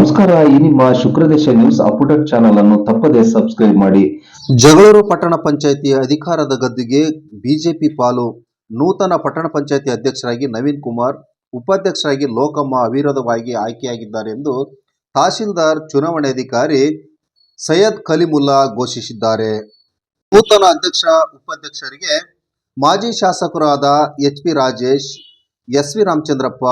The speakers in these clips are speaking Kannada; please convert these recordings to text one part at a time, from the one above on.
ನಮಸ್ಕಾರ, ಈ ನಿಮ್ಮ ಶುಕ್ರದೇಶ ನ್ಯೂಸ್ ಅಪ್ಡೇಟ್ ಚಾನಲ್ ಅನ್ನು ತಪ್ಪದೇ ಸಬ್ಸ್ಕ್ರೈಬ್ ಮಾಡಿ. ಜಗಳೂರು ಪಟ್ಟಣ ಪಂಚಾಯಿತಿ ಅಧಿಕಾರದ ಗದ್ದಿಗೆ ಬಿಜೆಪಿ ಪಾಲು ನೂತನ ಪಟ್ಟಣ ಪಂಚಾಯಿತಿ ಅಧ್ಯಕ್ಷರಾಗಿ ನವೀನ್ ಕುಮಾರ್, ಉಪಾಧ್ಯಕ್ಷರಾಗಿ ಲೋಕಮ್ಮ ಅವಿರೋಧವಾಗಿ ಆಯ್ಕೆಯಾಗಿದ್ದಾರೆ ಎಂದು ತಹಶೀಲ್ದಾರ್ ಚುನಾವಣಾಧಿಕಾರಿ ಸೈಯದ್ ಕಲಿಮುಲ್ಲಾ ಘೋಷಿಸಿದ್ದಾರೆ. ನೂತನ ಅಧ್ಯಕ್ಷ, ಉಪಾಧ್ಯಕ್ಷರಿಗೆ ಮಾಜಿ ಶಾಸಕರಾದ H P Rajesh, S V Ramachandrappa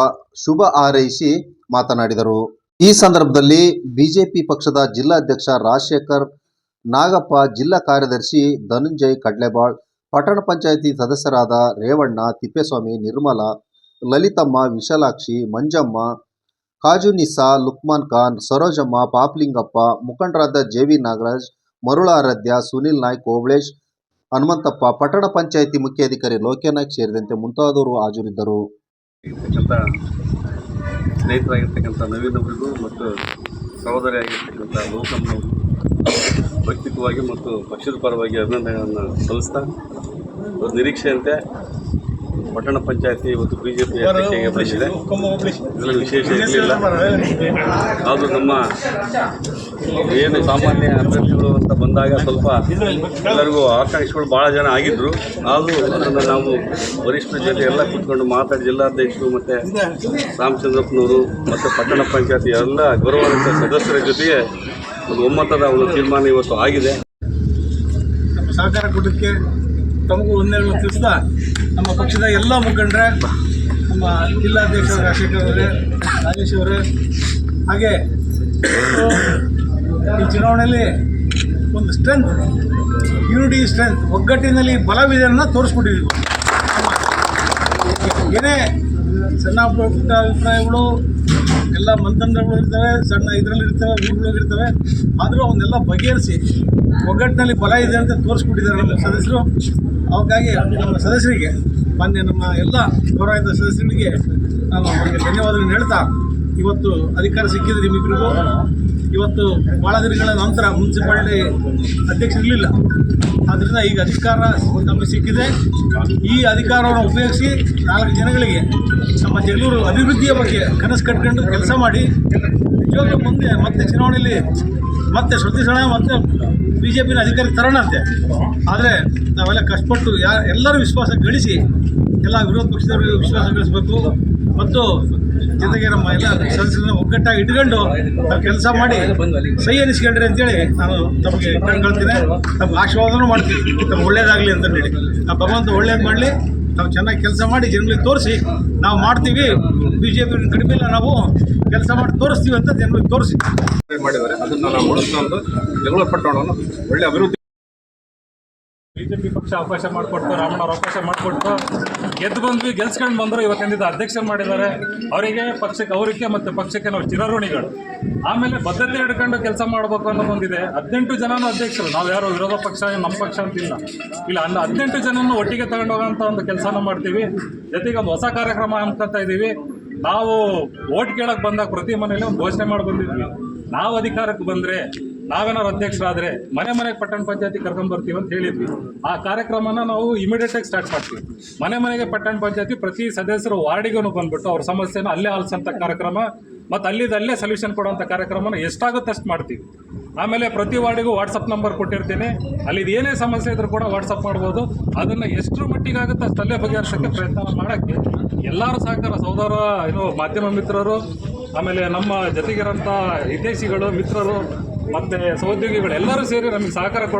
ಶುಭ ಹಾರೈಸಿ ಮಾತನಾಡಿದರು. ಈ ಸಂದರ್ಭದಲ್ಲಿ ಬಿಜೆಪಿ ಪಕ್ಷದ ಜಿಲ್ಲಾಧ್ಯಕ್ಷ ರಾಜಶೇಖರ್ ನಾಗಪ್ಪ ಜಿಲ್ಲಾ ಕಾರ್ಯದರ್ಶಿ ಧನಂಜಯ್ ಕಡ್ಲೆಬಾಳ್, ಪಟ್ಟಣ ಪಂಚಾಯಿತಿ ಸದಸ್ಯರಾದ ರೇವಣ್ಣ ತಿಪ್ಪೇಸ್ವಾಮಿ, ನಿರ್ಮಲ, ಲಲಿತಮ್ಮ, ವಿಶಾಲಾಕ್ಷಿ, ಮಂಜಮ್ಮ ಕಾಜುನಿಸಾ ಲುಕ್ಮಾನ್ ಖಾನ್, ಸರೋಜಮ್ಮ, ಪಾಪ್ಲಿಂಗಪ್ಪ, ಮುಖಂಡರಾದ ಜೆ ವಿ ನಾಗರಾಜ್ ಮರುಳಾರಾಧ್ಯ ಸುನಿಲ್ ನಾಯ್ಕ್, ಓಬಳೇಶ್, ಹನುಮಂತಪ್ಪ, ಪಟ್ಟಣ ಪಂಚಾಯಿತಿ ಮುಖ್ಯಾಧಿಕಾರಿ ಲೋಕ್ಯನಾಯ್ಕ್ ಸೇರಿದಂತೆ ಮುಂತಾದವರು ಹಾಜರಿದ್ದರು. ಸ್ನೇಹಿತರಾಗಿರ್ತಕ್ಕಂಥ ನವೀನ್ ಅವರಿಗೂ ಮತ್ತು ಸಹೋದರಿಯಾಗಿರ್ತಕ್ಕಂಥ ಲೋಕಮ್ಮನವರು ವೈಯಕ್ತಿಕವಾಗಿ ಮತ್ತು ಪಕ್ಷದ ಪರವಾಗಿ ಅಭಿನಂದನೆಗಳನ್ನು ಸಲ್ಲಿಸ್ತಾ ನಿರೀಕ್ಷೆಯಂತೆ ಪಟ್ಟಣ ಪಂಚಾಯತಿ ಇವತ್ತು ಬಿಜೆಪಿ ಅಧ್ಯಕ್ಷೆಗೆ ಬಂದಿದೆ. ಇದರಲ್ಲಿ ವಿಶೇಷ ಇರಲಿಲ್ಲ. ಆದರೂ ನಮ್ಮ ಏನು ಸಾಮಾನ್ಯ ಅಭ್ಯರ್ಥಿಗಳು ಅಂತ ಬಂದಾಗ ಸ್ವಲ್ಪ ಎಲ್ಲರಿಗೂ ಆಕಾಂಕ್ಷಿಗಳು ಭಾಳ ಜನ ಆಗಿದ್ದರು ಆದರೂ ಅದನ್ನು ನಾವು ವರಿಷ್ಠರ ಜೊತೆ ಎಲ್ಲ ಕೂತ್ಕೊಂಡು ಮಾತಾಡಿ ಜಿಲ್ಲಾಧ್ಯಕ್ಷರು ಮತ್ತು ರಾಮಚಂದ್ರಪ್ಪನವರು ಮತ್ತು ಪಟ್ಟಣ ಪಂಚಾಯತಿ ಎಲ್ಲ ಗೌರವಾನ್ವಿತ ಸದಸ್ಯರ ಜೊತೆಗೆ ಒಂದು ಒಮ್ಮತದ ಒಂದು ತೀರ್ಮಾನ ಇವತ್ತು ಆಗಿದೆ. ನಮ್ಮ ಸಹಕಾರ ಕೂಟಕ್ಕೆ ತಮಗೂ ಒಂದೇ ತಿಳಿಸ್ತಾ ನಮ್ಮ ಪಕ್ಷದ ಎಲ್ಲ ಮುಖಂಡರೇ, ನಮ್ಮ ಜಿಲ್ಲಾಧ್ಯಕ್ಷ ರಾಜಶೇಖರ್ ಅವರೇ, ರಾಜೇಶ್ ಅವರೇ, ಹಾಗೆ ಈ ಚುನಾವಣೆಯಲ್ಲಿ ಒಂದು ಸ್ಟ್ರೆಂತ್ ಯೂನಿಟಿ ಸ್ಟ್ರೆಂತ್ ಒಗ್ಗಟ್ಟಿನಲ್ಲಿ ಬಲವಿದೆ ಅನ್ನೋ ತೋರಿಸ್ಬಿಟ್ಟಿದ್ದೀವಿ ಏನೇ ಸಣ್ಣ ಪುಟ್ಟ ಅಭಿಪ್ರಾಯಗಳು, ಎಲ್ಲ ಮಂತಂತ್ರಗಳು ಇರ್ತವೆ, ಸಣ್ಣ ಇದರಲ್ಲಿ ಇರ್ತವೆ ಊರುಗಳಿರ್ತವೆ ಆದರೂ ಅವನ್ನೆಲ್ಲ ಬಗೆಹರಿಸಿ, ಒಗ್ಗಟ್ಟಿನಲ್ಲಿ ಬಲ ಇದೆ ಅಂತ ತೋರಿಸ್ಬಿಟ್ಟಿದ್ದಾರೆ ನಮ್ಮ ಸದಸ್ಯರು. ಅವಕ್ಕಾಗಿ ನಮ್ಮ ಸದಸ್ಯರಿಗೆ, ಮಾನ್ಯ ನಮ್ಮ ಎಲ್ಲ ಗೌರವಿತ ಸದಸ್ಯರಿಗೆ ನಾನು ಅವರಿಗೆ ಧನ್ಯವಾದಗಳನ್ನು ಹೇಳ್ತಾ, ಇವತ್ತು ಅಧಿಕಾರ ಸಿಕ್ಕಿದೆ ನಿಮ್ಮಿಬ್ಬರಿಗೂ ಇವತ್ತು ಭಾಳ ದಿನಗಳ ನಂತರ ಮುನ್ಸಿಪಾಲಿಟಿ ಅಧ್ಯಕ್ಷ ಇರಲಿಲ್ಲ. ಆದ್ದರಿಂದ ಈಗ ಅಧಿಕಾರ ನಮಗೆ ಸಿಕ್ಕಿದೆ. ಈ ಅಧಿಕಾರವನ್ನು ಉಪಯೋಗಿಸಿ ನಾಲ್ಕು ಜನಗಳಿಗೆ ನಮ್ಮ ಜಗಳೂರು ಅಭಿವೃದ್ಧಿಯ ಬಗ್ಗೆ ಕನಸು ಕಟ್ಕೊಂಡು ಕೆಲಸ ಮಾಡಿ ನಿಜವಾಗ್ಲೂ ಮುಂದೆ ಮತ್ತೆ ಚುನಾವಣೆಯಲ್ಲಿ ಮತ್ತೆ ಶ್ರುತಿಸೋಣ ಮತ್ತೆ ಬಿ ಜೆ ಪಿನ ಅಧಿಕಾರಿ ತರೋಣ ಅಂತೆ ಆದರೆ ನಾವೆಲ್ಲ ಕಷ್ಟಪಟ್ಟು ಯಾ, ಎಲ್ಲರೂ ವಿಶ್ವಾಸ ಗಳಿಸಿ ಎಲ್ಲ ವಿರೋಧ ಪಕ್ಷದವರಿಗೆ ವಿಶ್ವಾಸ ಗಳಿಸಬೇಕು. ಮತ್ತು ಜೊತೆಗೆ ನಮ್ಮ ಎಲ್ಲ ಸದಸ್ಯರನ್ನ ಒಗ್ಗಟ್ಟಾಗಿ ಇಟ್ಕೊಂಡು ನಾವು ಕೆಲಸ ಮಾಡಿ ಸಹಿ ಅನಿಸ್ಕೊಂಡ್ರಿ ಅಂತೇಳಿ ನಾನು ತಮಗೆ ಕೇಳ್ಕೊಳ್ತೀನಿ. ತಮ್ಗೆ ಆಶೀರ್ವಾದನೂ ಮಾಡ್ತೀನಿ. ತಮ್ಗೆ ಒಳ್ಳೇದಾಗಲಿ ಅಂತ ಹೇಳಿ. ಆ ಭಗವಂತ ಒಳ್ಳೇದು ಮಾಡಲಿ. ನಾವು ಚೆನ್ನಾಗಿ ಕೆಲಸ ಮಾಡಿ ಜನಗಳಿಗೆ ತೋರಿಸಿ, ನಾವು ಮಾಡ್ತೀವಿ ಬಿ ಜೆ ಪಿ ಕಡಿಮೆ ಇಲ್ಲ, ನಾವು ಕೆಲಸ ಮಾಡಿ ತೋರಿಸ್ತೀವಿ ಅಂತ ಜನಗಳಿಗೆ ತೋರಿಸಿ. ಮಾಡಿದ್ದಾರೆ. ಅದನ್ನು ನಾವು ಉಳಿಸ್ಕೊಂಡು ಜಗಳ ಪಟ್ಟಣವನ್ನು ಒಳ್ಳೆ ಅಭಿವೃದ್ಧಿ ಬಿಜೆಪಿ ಪಕ್ಷ ಅವಕಾಶ ಮಾಡಿಕೊಡ್ತು ರಾಮಣ್ಣವ್ರ ಅವಕಾಶ ಮಾಡಿಕೊಟ್ಟು ಗೆದ್ದು ಬಂದ್ವಿ, ಗೆಲ್ಸ್ಕೊಂಡು ಬಂದರು. ಇವತ್ತಿನಿಂದ ಅಧ್ಯಕ್ಷ ಮಾಡಿದ್ದಾರೆ. ಅವರಿಗೆ ಪಕ್ಷಕ್ಕೆ, ಅವರಿಗೆ ಮತ್ತು ಪಕ್ಷಕ್ಕೆ ನಾವು ಚಿರಋಣಿಗಳು. ಆಮೇಲೆ ಬದ್ಧತೆ ಹಿಡ್ಕೊಂಡು ಕೆಲಸ ಮಾಡಬೇಕು ಅನ್ನೋ ಒಂದಿದೆ. ಹದಿನೆಂಟು ಜನನೂ ಅಧ್ಯಕ್ಷರು. ನಾವು ಯಾರು ವಿರೋಧ ಪಕ್ಷ ನಮ್ಮ ಪಕ್ಷ ಅಂತಿಲ್ಲ. ಇಲ್ಲ, ಅನ್ನ ಹದಿನೆಂಟು ಜನನೂ ಒಟ್ಟಿಗೆ ತಗೊಂಡು ಹೋಗೋಂಥ ಒಂದು ಕೆಲಸನ ಮಾಡ್ತೀವಿ. ಜೊತೆಗೆ ಒಂದು ಹೊಸ ಕಾರ್ಯಕ್ರಮ ಅಂತ ಇದ್ದೀವಿ ನಾವು ಓಟ್ ಕೇಳಕ್ಕೆ ಬಂದಾಗ ಪ್ರತಿ ಮನೇಲಿ ಒಂದು ಘೋಷಣೆ ಮಾಡಿ ಬಂದಿದ್ವಿ ನಾವು ಅಧಿಕಾರಕ್ಕೆ ಬಂದರೆ ನಾವೇನಾದ್ರು ಅಧ್ಯಕ್ಷರಾದರೆ ಮನೆ ಮನೆಗೆ ಪಟ್ಟಣ ಪಂಚಾಯತಿ ಕರ್ಕೊಂಬರ್ತೀವಿ ಅಂತ ಹೇಳಿದ್ವಿ. ಆ ಕಾರ್ಯಕ್ರಮನ ನಾವು ಇಮಿಡಿಯೇಟಾಗಿ ಸ್ಟಾರ್ಟ್ ಮಾಡ್ತೀವಿ. ಮನೆ ಮನೆಗೆ ಪಟ್ಟಣ ಪಂಚಾಯತಿ ಪ್ರತಿ ಸದಸ್ಯರು ವಾರ್ಡಿಗೂ ಬಂದ್ಬಿಟ್ಟು ಅವ್ರ ಸಮಸ್ಯೆನ ಅಲ್ಲೇ ಆಲಿಸೋಂಥ ಕಾರ್ಯಕ್ರಮ ಮತ್ತು ಅಲ್ಲಿದಲ್ಲೇ ಸೊಲ್ಯೂಷನ್ ಕೊಡೋಂಥ ಕಾರ್ಯಕ್ರಮನ ಎಷ್ಟಾಗುತ್ತೆ ಅಷ್ಟು ಮಾಡ್ತೀವಿ. ಆಮೇಲೆ ಪ್ರತಿ ವಾರ್ಡಿಗೂ ವಾಟ್ಸಪ್ ನಂಬರ್ ಕೊಟ್ಟಿರ್ತೀನಿ. ಅಲ್ಲಿ ಏನೇ ಸಮಸ್ಯೆ ಇದ್ರೂ ಕೂಡ ವಾಟ್ಸಪ್ ಮಾಡ್ಬೋದು. ಅದನ್ನು ಎಷ್ಟರ ಮಟ್ಟಿಗೆ ಆಗುತ್ತೆ ಅಷ್ಟಲ್ಲೇ ಬಗೆಹರಿಸೋಕ್ಕೆ ಪ್ರಯತ್ನ ಮಾಡೋಕ್ಕೆ ಎಲ್ಲರೂ ಸಹಕಾರ, ಸಹೋದರ, ಏನು ಮಾಧ್ಯಮ ಮಿತ್ರರು, ಆಮೇಲೆ ನಮ್ಮ ಜೊತೆಗಿರೋಂಥ ಹಿತೈಷಿಗಳು, ಮಿತ್ರರು ಮತ್ತು ಸಹೋದ್ಯೋಗಿಗಳು ಎಲ್ಲರೂ ಸೇರಿ ನಮಗೆ ಸಹಕಾರ ಕೊಡ